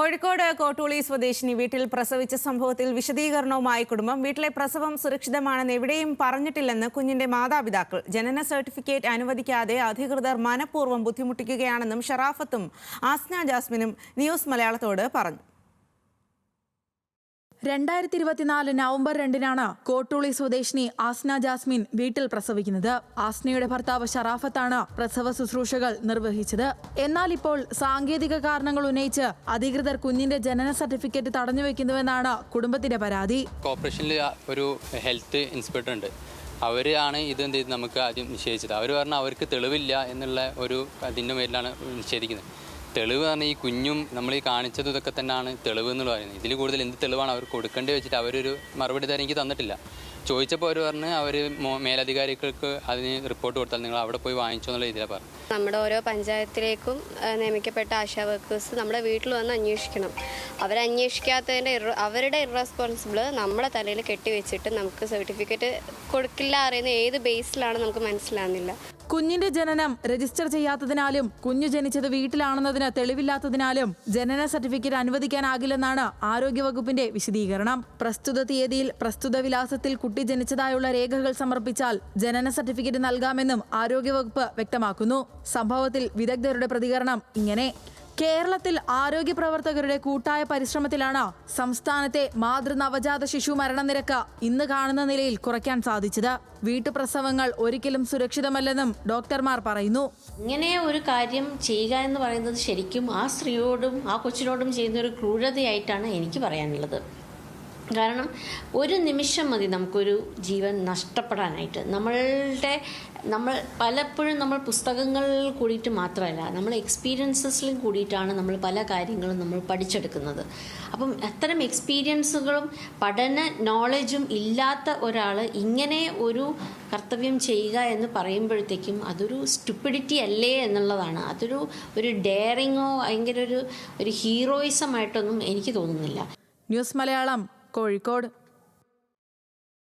കോഴിക്കോട് കോട്ടൂളി സ്വദേശിനി വീട്ടിൽ പ്രസവിച്ച സംഭവത്തിൽ വിശദീകരണവുമായി കുടുംബം വീട്ടിലെ പ്രസവം സുരക്ഷിതമാണെന്ന് എവിടെയും പറഞ്ഞിട്ടില്ലെന്ന് കുഞ്ഞിന്റെ മാതാപിതാക്കൾ. ജനന സർട്ടിഫിക്കറ്റ് അനുവദിക്കാതെ അധികൃതർ മനഃപൂർവം ബുദ്ധിമുട്ടിക്കുകയാണെന്നും ഷറാഫത്തും ആസ്ന ജാസ്മിനും ന്യൂസ് മലയാളത്തോട് പറഞ്ഞു. രണ്ടായിരത്തി ഇരുപത്തിനാല് നവംബർ രണ്ടിനാണ് കോട്ടൂളി സ്വദേശിനി ആസ്ന ജാസ്മിൻ വീട്ടിൽ പ്രസവിക്കുന്നത്. ആസ്നയുടെ ഭർത്താവ് ഷറാഫത്താണ് പ്രസവ ശുശ്രൂഷകൾ നിർവഹിച്ചത്. എന്നാൽ ഇപ്പോൾ സാങ്കേതിക കാരണങ്ങൾ ഉന്നയിച്ച് അധികൃതർ കുഞ്ഞിന്റെ ജനന സർട്ടിഫിക്കറ്റ് തടഞ്ഞു വെക്കുന്നുവെന്നാണ് കുടുംബത്തിന്റെ പരാതി. കോർപ്പറേഷനിൽ ഒരു ഹെൽത്ത് ഇൻസ്പെക്ടർ ഉണ്ട്. അവരാണ് ഇത് എന്ത് നമുക്ക് ആദ്യം നിഷേധിച്ചത്. അവർ പറഞ്ഞാൽ അവർക്ക് തെളിവില്ല എന്നുള്ള ഒരു അതിന്റെ പേരിലാണ് നിഷേധിക്കുന്നത്. തെളിവ് പറഞ്ഞാൽ ഈ കുഞ്ഞും നമ്മൾ ഈ കാണിച്ചത് ഇതൊക്കെ തന്നെയാണ് തെളിവ് എന്നുള്ള പറയുന്നത്. ഇതിൽ കൂടുതൽ എന്ത് തെളിവാണ് അവർ കൊടുക്കേണ്ടി വെച്ചിട്ട് അവരൊരു മറുപടി തരം എനിക്ക് തന്നിട്ടില്ല. ചോദിച്ചപ്പോൾ അവർ പറഞ്ഞ് അവർ മേലധികാരികൾക്ക് അതിന് റിപ്പോർട്ട് കൊടുത്താൽ നിങ്ങൾ അവിടെ പോയി വാങ്ങിച്ചോ എന്നുള്ള രീതിയിലാണ് പറഞ്ഞത്. നമ്മുടെ ഓരോ പഞ്ചായത്തിലേക്കും നിയമിക്കപ്പെട്ട ആശാ വർക്കേഴ്സ് നമ്മുടെ വീട്ടിൽ വന്ന് അന്വേഷിക്കണം. അവരന്വേഷിക്കാത്തതിന്റെ അവരുടെ ഇറസ്പോൺസിബിൾ നമ്മുടെ തലയിൽ കെട്ടിവെച്ചിട്ട് നമുക്ക് സർട്ടിഫിക്കറ്റ് കൊടുക്കില്ല അറിയുന്ന ഏത് ബേസിലാണ് നമുക്ക് മനസ്സിലാകുന്നില്ല കുഞ്ഞിന്റെ ജനനം രജിസ്റ്റർ ചെയ്യാത്തതിനാലും കുഞ്ഞു ജനിച്ചത് വീട്ടിലാണെന്നതിന് തെളിവില്ലാത്തതിനാലും ജനന സർട്ടിഫിക്കറ്റ് അനുവദിക്കാനാകില്ലെന്നാണ് ആരോഗ്യവകുപ്പിന്റെ വിശദീകരണം. പ്രസ്തുത തീയതിയിൽ പ്രസ്തുത വിലാസത്തിൽ കുട്ടി ജനിച്ചതായുള്ള രേഖകൾ സമർപ്പിച്ചാൽ ജനന സർട്ടിഫിക്കറ്റ് നൽകാമെന്നും ആരോഗ്യവകുപ്പ് വ്യക്തമാക്കുന്നു. സംഭവത്തിൽ വിദഗ്ധരുടെ പ്രതികരണം ഇങ്ങനെ. കേരളത്തിൽ ആരോഗ്യ പ്രവർത്തകരുടെ കൂട്ടായ പരിശ്രമത്തിലാണ് സംസ്ഥാനത്തെ മാതൃ നവജാത ശിശു മരണനിരക്ക് ഇന്ന് കാണുന്ന നിലയിൽ കുറയ്ക്കാൻ സാധിച്ചത്. വീട്ടുപ്രസവങ്ങൾ ഒരിക്കലും സുരക്ഷിതമല്ലെന്നും ഡോക്ടർമാർ പറയുന്നു. ഇങ്ങനെ ഒരു കാര്യം ചെയ്യുക എന്ന് പറയുന്നത് ശരിക്കും ആ സ്ത്രീയോടും ആ കൊച്ചിനോടും ചെയ്യുന്ന ഒരു ക്രൂരതയായിട്ടാണ് എനിക്ക് പറയാനുള്ളത്. കാരണം ഒരു നിമിഷം മതി നമുക്കൊരു ജീവൻ നഷ്ടപ്പെടാനായിട്ട്. നമ്മളുടെ നമ്മൾ പലപ്പോഴും നമ്മൾ പുസ്തകങ്ങളിൽ കൂടിയിട്ട് മാത്രമല്ല നമ്മൾ എക്സ്പീരിയൻസസിലും കൂടിയിട്ടാണ് നമ്മൾ പല കാര്യങ്ങളും നമ്മൾ പഠിച്ചെടുക്കുന്നത്. അപ്പം അത്തരം എക്സ്പീരിയൻസുകളും പഠന നോളജും ഇല്ലാത്ത ഒരാൾ ഇങ്ങനെ ഒരു കർത്തവ്യം ചെയ്യുക എന്ന് പറയുമ്പോഴത്തേക്കും അതൊരു സ്റ്റുപ്പിഡിറ്റി അല്ലേ എന്നുള്ളതാണ്. അതൊരു ഒരു ഡെയറിങ്ങോ ഭയങ്കര ഒരു ഒരു ഹീറോയിസമായിട്ടൊന്നും എനിക്ക് തോന്നുന്നില്ല. ന്യൂസ് മലയാളം. കോഴിക്കോട്.